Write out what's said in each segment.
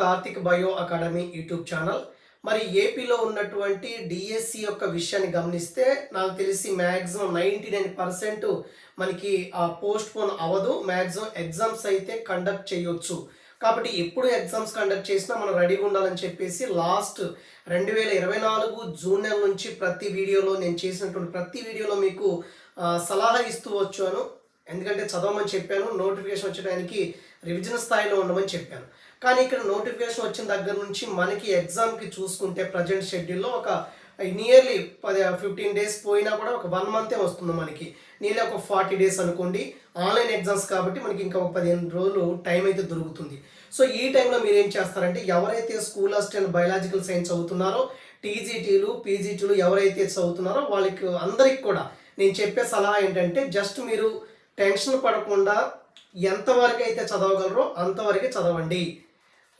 Karthik bio academy YouTube channel. మరి ఏపీలో ఉన్నటువంటి డిఎస్సి యొక్క విషయాన్ని గమనిస్తే నాకు తెలిసి మ్యాక్సిమం నైంటీ నైన్ పర్సెంట్ మనకి పోస్ట్ పోన్ అవ్వదు. మ్యాక్సిమం ఎగ్జామ్స్ అయితే కండక్ట్ చేయొచ్చు. కాబట్టి ఎప్పుడు ఎగ్జామ్స్ కండక్ట్ చేసినా మనం రెడీగా ఉండాలని చెప్పేసి లాస్ట్ రెండు వేల ఇరవై నాలుగు జూన్ నెల నుంచి ప్రతి వీడియోలో నేను చేసినటువంటి ప్రతి వీడియోలో మీకు సలహా ఇస్తూ వచ్చాను. ఎందుకంటే చదవమని చెప్పాను నోటిఫికేషన్ వచ్చడానికి రివిజన్ స్థాయిలో ఉండమని చెప్పాను. కానీ ఇక్కడ నోటిఫికేషన్ వచ్చిన దగ్గర నుంచి మనకి ఎగ్జామ్కి చూసుకుంటే ప్రజెంట్ షెడ్యూల్లో ఒక నియర్లీ పది ఫిఫ్టీన్ డేస్ పోయినా కూడా ఒక వన్ మంతే వస్తుంది మనకి. నియర్లీ ఒక ఫార్టీ డేస్ అనుకోండి. ఆన్లైన్ ఎగ్జామ్స్ కాబట్టి మనకి ఇంకా ఒక పదిహేను రోజులు టైం అయితే దొరుకుతుంది. సో ఈ టైంలో మీరు ఏం చేస్తారంటే ఎవరైతే స్కూల్ అసిస్టెంట్ బయలాజికల్ సైన్స్ చదువుతున్నారో టీజీటీలు పీజీటీలు ఎవరైతే చదువుతున్నారో వాళ్ళకి అందరికి కూడా నేను చెప్పే సలహా ఏంటంటే జస్ట్ మీరు టెన్షన్ పడకుండా ఎంతవరకు అయితే చదవగలరో అంతవరకే చదవండి.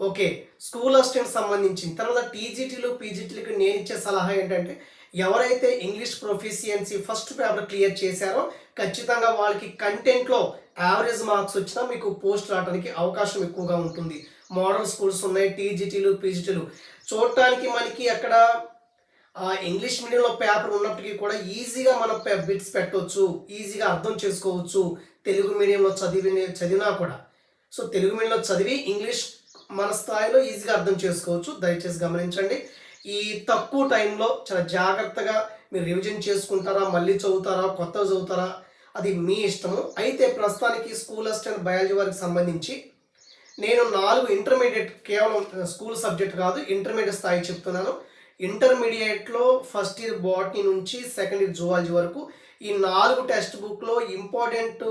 ఓకే స్కూల్ అసిస్టెంట్ సంబంధించిన తర్వాత టీజీటీలు పీజీటీలకు నేను ఇచ్చే సలహా ఏంటంటే ఎవరైతే English proficiency first paper clear చేశారో ఖచ్చితంగా వాళ్ళకి కంటెంట్లో యావరేజ్ మార్క్స్ వచ్చినా మీకు పోస్ట్ రావడానికి అవకాశం ఎక్కువగా ఉంటుంది. మోడల్ స్కూల్స్ ఉన్నాయి టీజీటీలు పీజీటీలు చూడటానికి మనకి అక్కడ ఇంగ్లీష్ మీడియంలో పేపర్ ఉన్నప్పటికీ కూడా ఈజీగా మనం బిట్స్ పెట్టవచ్చు ఈజీగా అర్థం చేసుకోవచ్చు. తెలుగు మీడియంలో చదివి చదివినా కూడా. సో తెలుగు మీడియంలో చదివి ఇంగ్లీష్ మన స్థాయిలో ఈజీగా అర్థం చేసుకోవచ్చు. దయచేసి గమనించండి. ఈ తక్కువ టైంలో చాలా జాగ్రత్తగా మీరు రివిజన్ చేసుకుంటారా మళ్ళీ చదువుతారా కొత్త చదువుతారా అది మీ ఇష్టము. అయితే ప్రస్తుతానికి స్కూల్ అసిస్టెంట్ బయాలజీ వారికి సంబంధించి నేను నాలుగు ఇంటర్మీడియట్ కేవలం స్కూల్ సబ్జెక్ట్ కాదు ఇంటర్మీడియట్ స్థాయి చెప్తున్నాను. ఇంటర్మీడియట్లో ఫస్ట్ ఇయర్ బాటనీ నుంచి సెకండ్ ఇయర్ జువాలజీ వరకు ఈ నాలుగు టెక్స్ట్ బుక్లో ఇంపార్టెంట్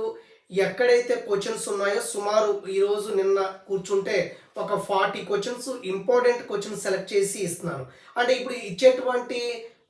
ఎక్కడైతే క్వశ్చన్స్ ఉన్నాయో సుమారు ఈరోజు నిన్న కూర్చుంటే ఒక forty questions important questions select చేసి ఇస్తున్నాను. అంటే ఇప్పుడు ఇచ్చేటువంటి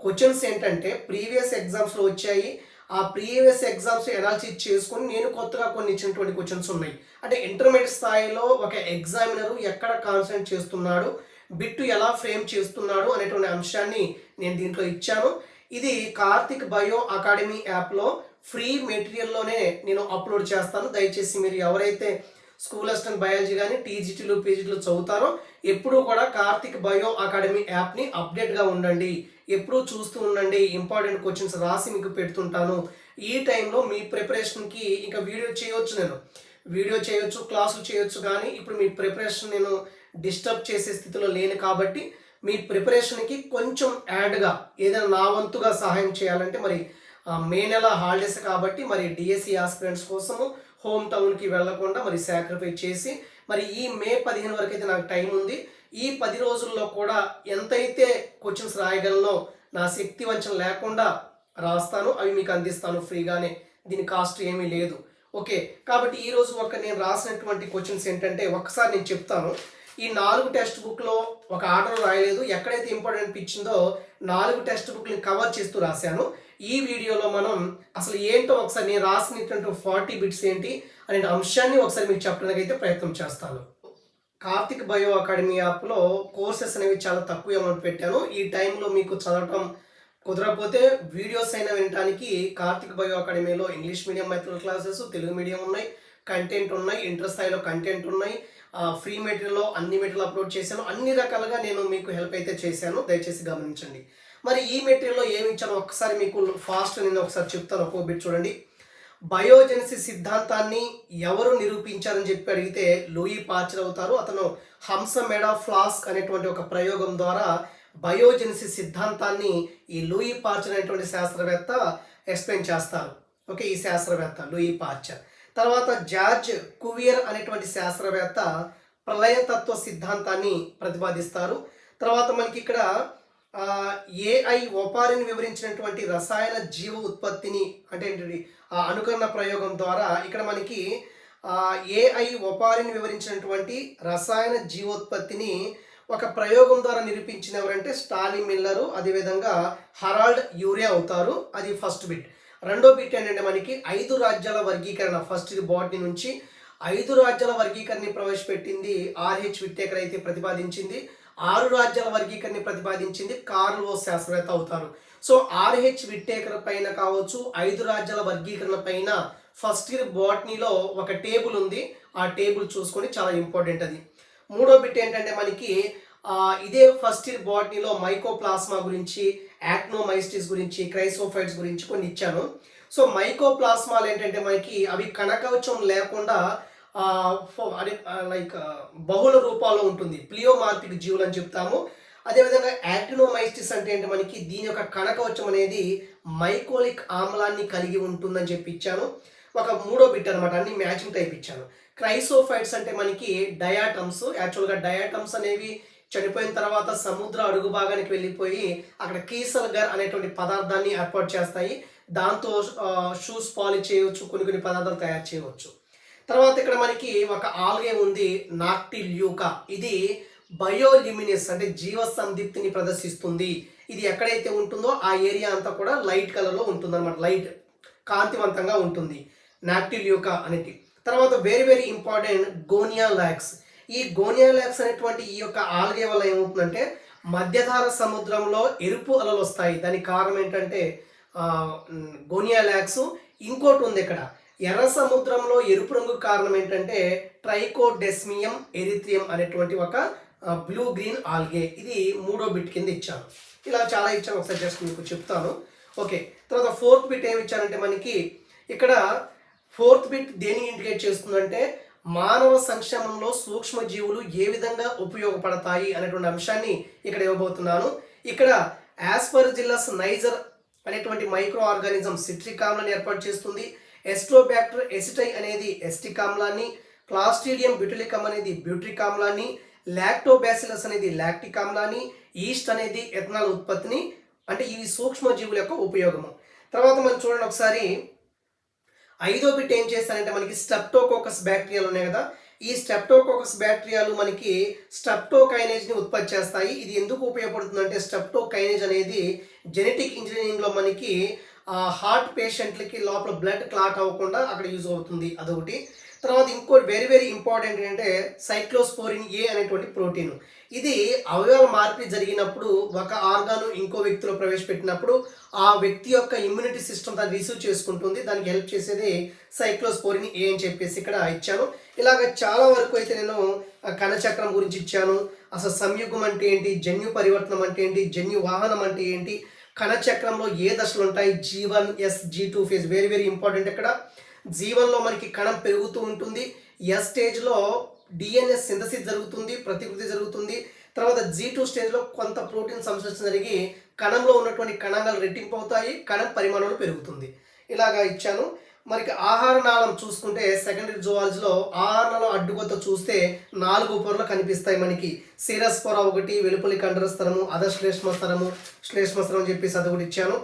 క్వశ్చన్స్ ఏంటంటే ప్రీవియస్ ఎగ్జామ్స్లో వచ్చాయి. ఆ ప్రీవియస్ ఎగ్జామ్స్ ఎనాలిసిస్ చేసుకొని నేను కొత్తగా కొన్ని ఇచ్చినటువంటి క్వశ్చన్స్ ఉన్నాయి. అంటే ఇంటర్మీడియట్ స్థాయిలో ఒక ఎగ్జామినర్ ఎక్కడ కాన్సన్ట్రేట్ చేస్తున్నాడు బిట్టు ఎలా ఫ్రేమ్ చేస్తున్నాడు అనేటువంటి అంశాన్ని నేను దీంట్లో ఇచ్చాను. ఇది కార్తిక్ బయో అకాడమీ యాప్లో ఫ్రీ మెటీరియల్లోనే నేను అప్లోడ్ చేస్తాను. దయచేసి మీరు ఎవరైతే స్కూల్ అసిస్టెంట్ బయాలజీ కానీ టీజీటీలు పీజీటీలు చదువుతారో ఎప్పుడూ కూడా కార్తిక్ బయో అకాడమీ యాప్ని అప్డేట్గా ఉండండి. ఎప్పుడూ చూస్తూ ఉండండి. ఇంపార్టెంట్ క్వశ్చన్స్ రాసి మీకు పెడుతుంటాను. ఈ టైంలో మీ ప్రిపరేషన్కి ఇంకా వీడియో చేయొచ్చు నేను. వీడియో చేయొచ్చు క్లాసులు చేయొచ్చు కానీ ఇప్పుడు మీ ప్రిపరేషన్ నేను డిస్టర్బ్ చేసే స్థితిలో లేను కాబట్టి మీ ప్రిపరేషన్కి కొంచెం యాడ్గా ఏదైనా నా వంతుగా సహాయం చేయాలంటే మరి ఆ, మే నెల హాలిడేస్ కాబట్టి మరి డిఎస్సి ఆస్పిరెంట్స్ కోసము హోమ్ టౌన్కి వెళ్ళకుండా మరి సాక్రిఫైస్ చేసి మరి ఈ మే పదిహేను వరకు అయితే నాకు టైం ఉంది. ఈ పది రోజుల్లో కూడా ఎంతైతే క్వశ్చన్స్ రాయగలనో నా శక్తి వంచన లేకుండా రాస్తాను అవి మీకు అందిస్తాను ఫ్రీగానే. దీని కాస్ట్ ఏమీ లేదు. ఓకే కాబట్టి ఈరోజు ఒక నేను రాసినటువంటి క్వశ్చన్స్ ఏంటంటే ఒకసారి నేను చెప్తాను. ఈ నాలుగు టెక్స్ట్ బుక్లో ఒక ఆర్డర్ రాయలేదు. ఎక్కడైతే ఇంపార్టెంట్ ఇచ్చిందో నాలుగు టెక్స్ట్ బుక్ని కవర్ చేస్తూ రాశాను. ఈ వీడియోలో మనం అసలు ఏంటో ఒకసారి నేను రాసినటువంటి ఫార్టీ బిట్స్ ఏంటి అనే అంశాన్ని ఒకసారి మీకు చెప్పడానికి అయితే ప్రయత్నం చేస్తాను. కార్తిక్ బయో అకాడమీ యాప్లో కోర్సెస్ అనేవి చాలా తక్కువ అమౌంట్ పెట్టాను. ఈ టైంలో మీకు చదవటం కుదరకపోతే వీడియోస్ అయినా వినడానికి కార్తిక్ బయో అకాడమీలో English medium method classes Telugu medium ఉన్నాయి కంటెంట్ ఉన్నాయి ఇంటర్ స్థాయిలో కంటెంట్ ఉన్నాయి. ఫ్రీ మెటీరియల్లో అన్ని మెటీరియల్ అప్లోడ్ చేశాను. అన్ని రకాలుగా నేను మీకు హెల్ప్ అయితే చేశాను. దయచేసి గమనించండి. మరి ఈ మెటీరియల్లో ఏమి ఇచ్చానో ఒకసారి మీకు ఫాస్ట్ నేను ఒకసారి చెప్తాను ఒక్కో బిట్ చూడండి. బయోజెనసిస్ సిద్ధాంతాన్ని ఎవరు నిరూపించారని చెప్పి అడిగితే లూయి పార్చర్ అవుతారు. అతను హంస మెడా ఫ్లాస్క్ అనేటువంటి ఒక ప్రయోగం ద్వారా బయోజెనసిస్ సిద్ధాంతాన్ని ఈ లూయి పార్చర్ అనేటువంటి శాస్త్రవేత్త ఎక్స్ప్లెయిన్ చేస్తారు. ఓకే ఈ శాస్త్రవేత్త లూయి పార్చర్ తర్వాత జార్జ్ కువియర్ అనేటువంటి శాస్త్రవేత్త ప్రళయతత్వ సిద్ధాంతాన్ని ప్రతిపాదిస్తారు. తర్వాత మనకి ఇక్కడ ఏఐ ఒపారిని వివరించినటువంటి రసాయన జీవ ఉత్పత్తిని అంటే ఆ అనుకరణ ప్రయోగం ద్వారా ఇక్కడ మనకి ఏఐ ఒపారిని వివరించినటువంటి రసాయన జీవోత్పత్తిని ఒక ప్రయోగం ద్వారా నిరూపించిన ఎవరంటే స్టాలిన్ మిల్లరు అదేవిధంగా హరాల్డ్ యూరియా అవుతారు. అది ఫస్ట్ బిట్. రెండో బిట్ ఏంటంటే మనకి ఐదు రాజ్యాల వర్గీకరణ. ఫస్ట్ ఇది బాటనీ నుంచి ఐదు రాజ్యాల వర్గీకరణని ప్రవేశపెట్టింది ఆర్హెచ్ విట్టేకర్ అయితే ప్రతిపాదించింది. ఆరు రాజ్యాల వర్గీకరణ ప్రతిపాదించింది కార్లో శాస్త్రవేత్త అవుతారు. సో ఆర్హెచ్ విట్టేకర్ పైన కావచ్చు ఐదు రాజ్యాల వర్గీకరణ పైన ఫస్ట్ ఇయర్ బాటనీలో ఒక టేబుల్ ఉంది. ఆ టేబుల్ చూసుకొని చాలా ఇంపార్టెంట్ అది. మూడో బిట్ ఏంటంటే మనకి ఇదే ఫస్ట్ ఇయర్ బాటనీలో మైకోప్లాస్మా గురించి యాక్నోమైస్టిస్ గురించి క్రైసోఫైట్స్ గురించి కొన్ని ఇచ్చాను. సో మైకోప్లాస్మాలు ఏంటంటే మనకి అవి కణకవచం లేకుండా అదే లైక్ బహుళ రూపాల్లో ఉంటుంది. ప్లియోమార్పిక్ జీవులు అని చెప్తాము. అదేవిధంగా యాక్టినోమైస్టిస్ అంటే ఏంటి మనకి? దీని యొక్క కణకవచం అనేది మైకోలిక్ ఆమ్లాన్ని కలిగి ఉంటుందని చెప్పి ఇచ్చాను. ఒక మూడో బిట్ అనమాట అన్ని మ్యాచింగ్ టైప్ ఇచ్చాను. క్రైసోఫైట్స్ అంటే మనకి డయాటమ్స్. యాక్చువల్గా డయాటమ్స్ అనేవి చనిపోయిన తర్వాత సముద్ర అడుగు భాగానికి వెళ్ళిపోయి అక్కడ కీసల్గర్ అనేటువంటి పదార్థాన్ని ఏర్పాటు చేస్తాయి. దాంతో షూస్ పాలిష్ చేయవచ్చు కొన్ని కొన్ని పదార్థాలు తయారు చేయవచ్చు. తర్వాత ఇక్కడ మనకి ఒక ఆల్గే ఉంది నాక్టిల్యూకా. ఇది బయోలిమినెస్ అంటే జీవ సందీప్తిని ప్రదర్శిస్తుంది. ఇది ఎక్కడైతే ఉంటుందో ఆ ఏరియా అంతా కూడా లైట్ కలర్లో ఉంటుంది అనమాట లైట్ కాంతివంతంగా ఉంటుంది. నాక్టిల్యూకా అనేది. తర్వాత very very important Gonyaulax ఈ గోనియా లాక్స్ అనేటువంటి ఈ యొక్క ఆల్గే వల్ల ఏమవుతుందంటే మధ్యధార సముద్రంలో ఎరుపు అలలు వస్తాయి దానికి కారణం ఏంటంటే గోనియా లాక్స్ ఇంకోటి ఉంది ఇక్కడ. ఎర్ర సముద్రంలో ఎరుపు రంగు కారణం ఏంటంటే ట్రైకోడెస్మియం ఎరిథ్రియం అనేటువంటి ఒక బ్లూ గ్రీన్ ఆల్గే ఇది మూడో బిట్ కింద ఇచ్చాను. ఇలా చాలా ఇచ్చాను ఒకసారి జస్ట్ మీకు చెప్తాను. ఓకే తర్వాత ఫోర్త్ బిట్ ఏమి ఇచ్చారంటే మనకి ఇక్కడ ఫోర్త్ బిట్ దేని ఇండికేట్ చేస్తుందంటే మానవ సంక్షేమంలో సూక్ష్మజీవులు ఏ విధంగా ఉపయోగపడతాయి అనేటువంటి అంశాన్ని ఇక్కడ ఇవ్వబోతున్నాను. ఇక్కడ యాస్పర్జిల్లస్ నైజర్ అనేటువంటి మైక్రో ఆర్గానిజం సిట్రికామ్లను ఏర్పాటు చేస్తుంది. ఎస్ట్రోబ్యాక్టర్ ఎసిటై అనేది ఎస్టిక్ ఆమ్లాన్ని క్లాస్ట్రీడియం బ్యూటిలికమ్ అనేది బ్యూట్రిక్ ఆమ్లాన్ని లాక్టోబాసిలస్ అనేది లాక్టిక్ ఆమ్లాన్ని ఈస్ట్ అనేది ఎథనాల్ ఉత్పత్తిని అంటే ఇవి సూక్ష్మజీవుల యొక్క ఉపయోగము. తర్వాత మనం చూడండి ఒకసారి ఐదో బిట్ ఏం చేస్తారంటే మనకి స్టెప్టోకోకస్ బ్యాక్టీరియాలు ఉన్నాయి కదా ఈ స్టెప్టోకోకస్ బ్యాక్టీరియాలు మనకి స్టెప్టోకైనేజ్ని ఉత్పత్తి చేస్తాయి. ఇది ఎందుకు ఉపయోగపడుతుందంటే స్టెప్టోకైనేజ్ అనేది జెనెటిక్ ఇంజనీరింగ్లో మనకి హార్ట్ పేషెంట్లకి లోపల బ్లడ్ క్లాట్ అవ్వకుండా అక్కడ యూజ్ అవుతుంది. అదొకటి. తర్వాత ఇంకోటి వెరీ వెరీ ఇంపార్టెంట్ ఏంటంటే సైక్లోస్పోరిన్ ఏ అనేటువంటి ప్రోటీన్ ఇది అవయవాల మార్పిడి జరిగినప్పుడు ఒక ఆర్గాను ఇంకో వ్యక్తిలో ప్రవేశపెట్టినప్పుడు ఆ వ్యక్తి యొక్క ఇమ్యూనిటీ సిస్టమ్ దాన్ని రిసీవ్ చేసుకుంటుంది. దానికి హెల్ప్ చేసేది సైక్లోస్పోరిన్ ఏ అని చెప్పేసి ఇక్కడ ఇచ్చాను. ఇలాగ చాలా వరకు అయితే నేను కణచక్రం గురించి ఇచ్చాను. అసలు సంయుగం అంటే ఏంటి? జన్యు పరివర్తనం అంటే ఏంటి? జన్యు వాహనం అంటే ఏంటి? కణచక్రంలో ఏ దశలు ఉంటాయి? G one S G two phase very very important ఇక్కడ. జీవన్లో మనకి కణం పెరుగుతూ ఉంటుంది. ఎస్ స్టేజ్లో డిఎన్ఏ సింథసిస్ జరుగుతుంది ప్రతికృతి జరుగుతుంది. తర్వాత జీ టూ స్టేజ్లో కొంత ప్రోటీన్ సంశ్లేషణ జరిగి కణంలో ఉన్నటువంటి కణాలు రెట్టింపు అవుతాయి కణం పరిమాణంలో పెరుగుతుంది. ఇలాగా ఇచ్చాను. మనకి ఆహార నాళం చూసుకుంటే సెకండరీ జువాలజీలో ఆహార నాళం అడ్డుకొత్త చూస్తే నాలుగు పొరలు కనిపిస్తాయి మనకి. సిరస్ పొర ఒకటి వెలుపలి కండరస్తరము అధశ్లేష్మస్తరము శ్లేష్మస్తరం అని చెప్పేసి అది కూడా ఇచ్చాను.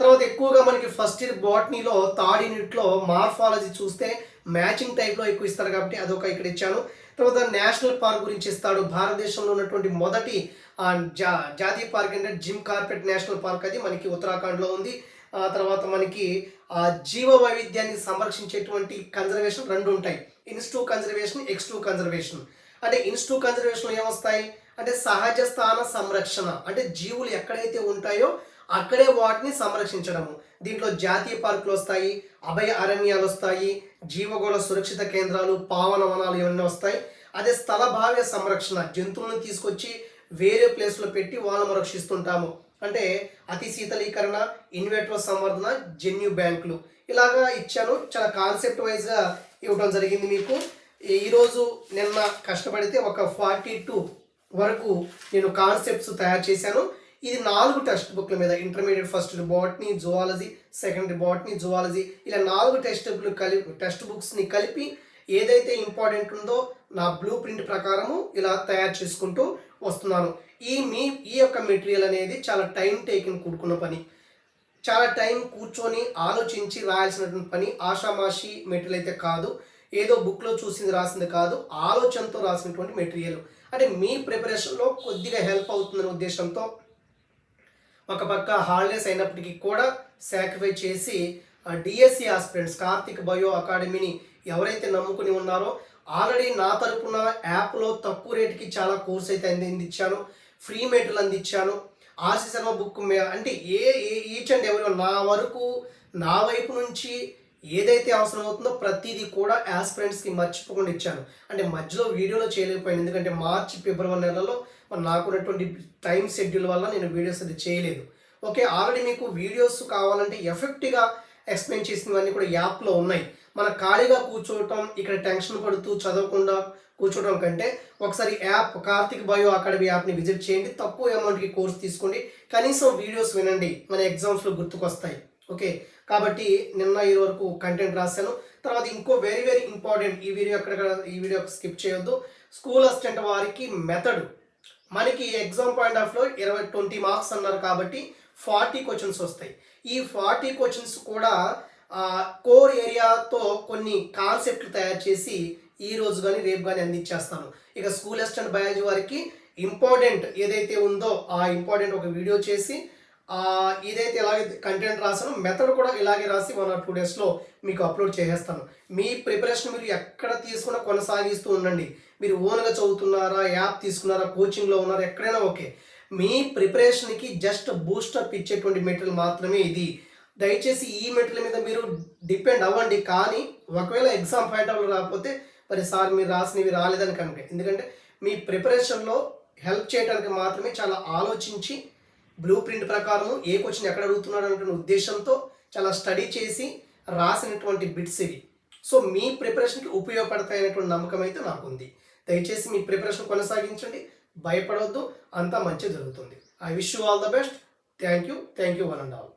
తర్వాత ఎక్కువగా మనకి ఫస్ట్ ఇయర్ బాటనీలో థర్డ్ యూనిట్లో మార్ఫాలజీ చూస్తే మ్యాచింగ్ టైప్లో ఎక్కువ ఇస్తారు కాబట్టి అదొక ఇక్కడ ఇచ్చాను. తర్వాత నేషనల్ పార్క్ గురించి ఇస్తాడు. భారతదేశంలో ఉన్నటువంటి మొదటి ఆ, జా జాతీయ పార్క్ అంటే జిమ్ కార్పెట్ నేషనల్ పార్క్ అది మనకి ఉత్తరాఖండ్లో ఉంది. తర్వాత మనకి ఆ జీవ వైవిధ్యాన్ని సంరక్షించేటువంటి కన్జర్వేషన్ రెండు ఉంటాయి. In situ conservation ex situ conservation. అంటే ఇన్స్టూ కన్జర్వేషన్లో ఏమొస్తాయి? అంటే సహజ స్థాన సంరక్షణ. అంటే జీవులు ఎక్కడైతే ఉంటాయో అక్కడే వాటిని సంరక్షించడము. దీంట్లో జాతీయ పార్కులు వస్తాయి అభయ అరణ్యాలు వస్తాయి జీవగోళ సురక్షిత కేంద్రాలు పావన వనాలు ఇవన్నీ వస్తాయి. అదే స్థలభావ్య సంరక్షణ. జంతువులను తీసుకొచ్చి వేరే ప్లేస్లో పెట్టి వాళ్ళము రక్షిస్తుంటాము. అంటే అతి శీతలీకరణ ఇన్వెట్రో సంవర్ధన జన్యు బ్యాంకులు. ఇలాగా ఇచ్చాను. చాలా కాన్సెప్ట్ వైజ్గా ఇవ్వడం జరిగింది మీకు. ఈరోజు నిన్న కష్టపడితే ఒక ఫార్టీ టూ వరకు నేను కాన్సెప్ట్స్ తయారు చేశాను. ఇది నాలుగు టెక్స్ట్ బుక్ల మీద. Intermediate first botany zoology. Secondary botany zoology. ఇలా నాలుగు టెక్స్ట్ బుక్లు కలిపి టెక్స్ట్ బుక్స్ని కలిపి ఏదైతే ఇంపార్టెంట్ ఉందో నా బ్లూ ప్రింట్ ప్రకారము ఇలా తయారు చేసుకుంటూ వస్తున్నాను. ఈ మీ ఈ యొక్క మెటీరియల్ అనేది చాలా టైం టేకింగ్ కూడుకున్న పని. చాలా టైం కూర్చొని ఆలోచించి రాయాల్సినటువంటి పని ఆషామాషి మెటీరియల్ అయితే కాదు. ఏదో బుక్లో చూసింది రాసింది కాదు. ఆలోచనతో రాసినటువంటి మెటీరియల్. అంటే మీ ప్రిపరేషన్లో కొద్దిగా హెల్ప్ అవుతుందనే ఉద్దేశంతో ఒక పక్క హాలిడేస్ అయినప్పటికీ కూడా సాక్రిఫై చేసి డిఎస్సి ఆస్పిరెంట్స్ కార్తిక్ బయో అకాడమీని ఎవరైతే నమ్ముకుని ఉన్నారో ఆల్రెడీ నా తరపున యాప్లో తక్కువ రేటుకి చాలా కోర్స్ అయితే అంది అందించాను. ఫ్రీ మెటీరియల్ అందించాను. ఆర్సి శర్మ బుక్ అంటే ఏ ఈచ్ అండ్ ఎవరి నా వరకు నా వైపు నుంచి ఏదైతే అవసరం అవుతుందో ప్రతిదీ కూడా కి మర్చిపోకుండా ఇచ్చాను. అంటే మధ్యలో వీడియోలో చేయలేకపోయాను. ఎందుకంటే మార్చి ఫిబ్రవరి నెలలో నాకున్నటువంటి టైం షెడ్యూల్ వల్ల నేను వీడియోస్ అది చేయలేదు. ఓకే ఆల్రెడీ మీకు వీడియోస్ కావాలంటే ఎఫెక్ట్గా ఎక్స్ప్లెయిన్ చేసినవన్నీ కూడా యాప్లో ఉన్నాయి. మన ఖాళీగా కూర్చోవటం ఇక్కడ టెన్షన్ పడుతూ చదవకుండా కూర్చోవడం కంటే ఒకసారి యాప్ కార్తిక్ బయో అకాడమీ యాప్ని విజిట్ చేయండి. తక్కువ అమౌంట్కి కోర్స్ తీసుకోండి. కనీసం వీడియోస్ వినండి. మన ఎగ్జామ్స్లో గుర్తుకొస్తాయి. ఓకే? కాబట్టి నిన్న ఈ వరకు కంటెంట్ రాశాను. తర్వాత ఇంకో వెరీ వెరీ ఇంపార్టెంట్ ఈ వీడియో ఎక్కడ ఈ వీడియో స్కిప్ చేయొద్దు. స్కూల్ అసిస్టెంట్ వారికి మెథడ్. మనకి ఎగ్జామ్ పాయింట్ ఆఫ్లో ఇరవై ట్వంటీ మార్క్స్ అన్నారు కాబట్టి ఫార్టీ క్వశ్చన్స్ వస్తాయి. ఈ ఫార్టీ క్వశ్చన్స్ కూడా కోర్ ఏరియాతో కొన్ని కాన్సెప్ట్లు తయారు చేసి ఈ రోజు కానీ రేపు కానీ అందించేస్తాను. ఇక స్కూల్ అసిస్టెంట్ బయాలజీ వారికి ఇంపార్టెంట్ ఏదైతే ఉందో ఆ ఇంపార్టెంట్ ఒక వీడియో చేసి ఏదైతే ఇదైతే ఇలాగే కంటెంట్ రాసానో మెథడ్ కూడా ఇలాగే రాసి వన్ ఆర్ టూ డేస్లో మీకు అప్లోడ్ చేసేస్తాను. మీ ప్రిపరేషన్ మీరు ఎక్కడ తీసుకున్నా కొనసాగిస్తూ ఉండండి. మీరు ఓన్గా చదువుతున్నారా యాప్ తీసుకున్నారా కోచింగ్లో ఉన్నారా ఎక్కడైనా ఓకే. మీ ప్రిపరేషన్కి జస్ట్ బూస్టప్ ఇచ్చేటువంటి మెటీరియల్ మాత్రమే ఇది. దయచేసి ఈ మెటీరియల్ మీద మీరు డిపెండ్ అవ్వండి. కానీ ఒకవేళ ఎగ్జామ్ పాయింట్ ఆఫ్ రాకపోతే మరి సార్ మీరు రాసినవి రాలేదని కనుక. ఎందుకంటే మీ ప్రిపరేషన్లో హెల్ప్ చేయడానికి మాత్రమే చాలా ఆలోచించి బ్లూ ప్రింట్ ప్రకారం ఏ క్వశ్చన్ ఎక్కడ అడుగుతున్నాడు అనే ఉద్దేశంతో చాలా స్టడీ చేసి రాసినటువంటి బిట్స్ ఇవి. సో మీ ప్రిపరేషన్కి ఉపయోగపడతాయనేటువంటి నమ్మకం అయితే నాకు ఉంది దయచేసి మీ ప్రిపరేషన్ కొనసాగించండి. భయపడవద్దు అంతా మంచి జరుగుతుంది. I wish you all the best thank you thank you one and all